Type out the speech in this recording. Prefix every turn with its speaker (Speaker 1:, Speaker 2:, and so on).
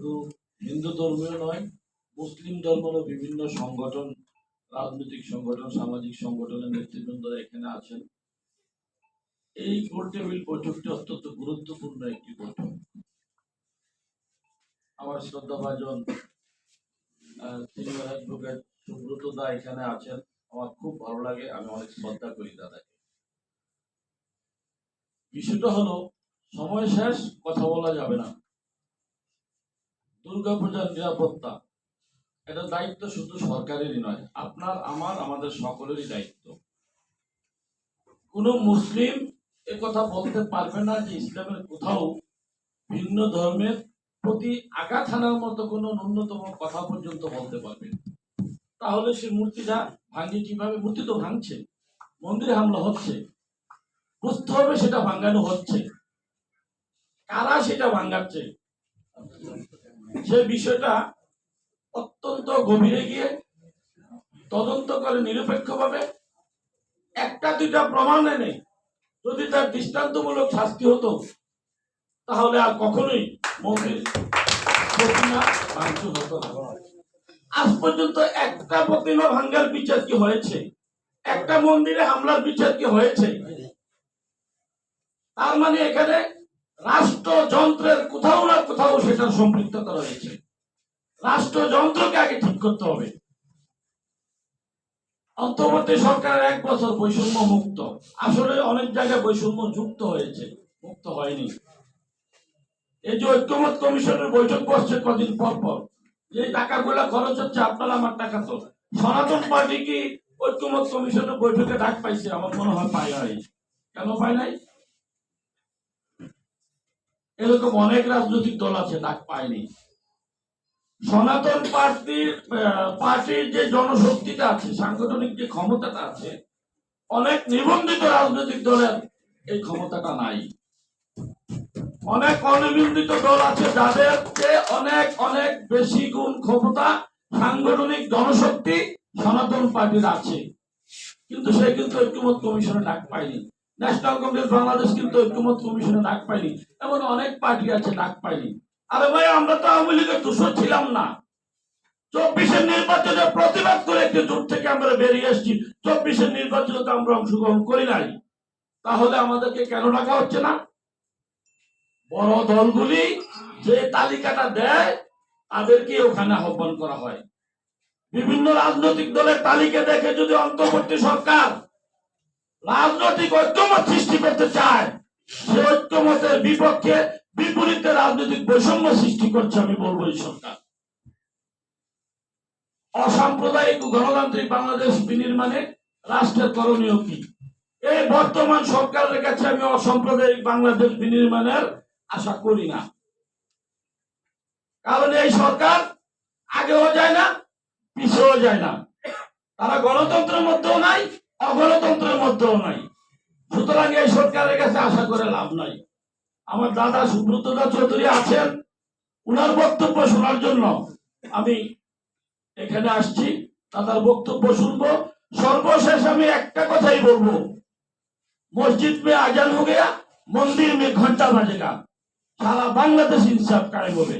Speaker 1: শুধু হিন্দু ধর্মীয় নয়, মুসলিম ধর্মেরও বিভিন্ন সংগঠন, রাজনৈতিক সংগঠন, সামাজিক সংগঠনের নেতৃবৃন্দরা এখানে আছেন। এই গোল বৈঠকটি অত্যন্ত গুরুত্বপূর্ণ একটি বৈঠক। আমার শ্রদ্ধাভাজন সিনিয়র অ্যাডভোকেট সুব্রত দা এখানে আছেন। আমার খুব ভালো লাগে, আমি অনেক শ্রদ্ধা করি দাদাকে। বিষয়টা হলো, সময় শেষ, কথা বলা যাবে না। দুর্গাপূজার নিরাপত্তা। এটা দায়িত্ব শুধু সরকারেরই নয়, আপনার, আমার, আমাদের সকলেরই দায়িত্ব। কোন মুসলিম এ কথা বলতে পারবে না যে ইসলামের কোথাও ভিন্ন ধর্মের প্রতি আঘাত হানার মতো কোনো ন্যূনতম কথা পর্যন্ত বলতে পারবে তাহলে সে মূর্তিটা ভাঙে কীভাবে? মূর্তি তো ভাঙছে, মন্দিরে হামলা হচ্ছে। বুঝতে হবে সেটা ভাঙানো হচ্ছে। কারা সেটা ভাঙাচ্ছে? সে বিষয়টা অত্যন্ত গভীরে গিয়ে তদন্ত করে নিরপেক্ষভাবে একটা দুইটা প্রমাণ এনে যদি তার দৃষ্টান্তমূলক শাস্তি হতো, তাহলে আর কখনোই হতো আজ পর্যন্ত একটা প্রতিমা ভাঙ্গার বিচার কি হয়েছে? একটা মন্দিরে হামলার বিচার কি হয়েছে? তার মানে এখানে রাষ্ট্রযন্ত্রের কোথাও না কোথাও সেটার সম্পৃক্ততা রয়েছে। রাষ্ট্রযন্ত্রকে আগে ঠিক করতে হবে। অন্তর্বর্তী সরকারের এক বছর বৈষম্য মুক্ত। আসলে অনেক জায়গায় বৈষম্য যুক্ত হয়েছে, মুক্ত হয়নি। এই যে ঐক্যমত কমিশনের বৈঠক বসছে কদিন পর পর। যে টাকাগুলো খরচ হচ্ছে, আপনার আমার টাকা তো সনাতন পার্টি কি ঐক্যমত কমিশনের বৈঠকে ডাক পাইছে? আমার মনে হয় পায় নাই। কেন পায় নাই? এরকম অনেক রাজনৈতিক দল আছে, ডাক পায়নি। সনাতন পার্টির পার্টির যে জনশক্তিটা আছে, সাংগঠনিক যে ক্ষমতাটা আছে, অনেক নিবন্ধিত রাজনৈতিক দলের এই ক্ষমতাটা নাই। অনেক অনিবন্ধিত দল আছে যাদের চেয়ে অনেক অনেক বেশি গুণ ক্ষমতা সাংগঠনিক জনশক্তি সনাতন পার্টির আছে। কিন্তু সে কিন্তু একটু ঐক্যমত কমিশনে ডাক পায়নি। ন্যাশনাল কংগ্রেস বাংলাদেশ কিন্তু ঐক্যমত কমিশনে ডাক পায়নি। এমন অনেক পার্টি আছে, ডাক পায়নি। আরে ভাই, আমরা তো আওয়ামী লীগের দূষণ ছিলাম না। চব্বিশের নির্বাচনে প্রতিবাদ করে একটি জোট থেকে আমরা বেরিয়ে এসেছি। চব্বিশের নির্বাচনে তো আমরা অংশগ্রহণ করি নাই। তাহলে আমাদেরকে কেন ডাকা হচ্ছে না? বড় দলগুলি যে তালিকাটা দেয়, তাদেরকে ওখানে আহ্বান করা হয়। বিভিন্ন রাজনৈতিক দলের তালিকা দেখে যদি অন্তর্বর্তী সরকার রাজনৈতিক ঐক্যমত সৃষ্টি করতে চায়, সে ঐক্যমতের বিপক্ষে বিপরীতে রাজনৈতিক বৈষম্য সৃষ্টি করছে আমি বলব এই সরকার। অসাম্প্রদায়িক গণতান্ত্রিক বাংলাদেশ বিনির্মাণে রাষ্ট্রের করণীয় কি? এই বর্তমান সরকারের কাছে আমি অসাম্প্রদায়িক বাংলাদেশ বিনির্মাণের আশা করি না। কারণ এই সরকার আগেও যায় না পিছেও যায় না। তারা গণতন্ত্রের মধ্যেও নাই অগণতন্ত্রের মধ্যেও নাই। সুতরাং এই সরকারের কাছে আশা করে লাভ নাই। আমার দাদা সুব্রতদা চৌধুরী আছেন। উনার বক্তব্য শোনার জন্য আমি এখানে আসছি। দাদার বক্তব্য শুনব। সর্বশেষ আমি একটা কথাই বলব। মসজিদ মে আজান হো মন্দির মে ঘণ্টা বাজেগা। সারা বাংলাদেশ ইনসাফ কায়েম হবে।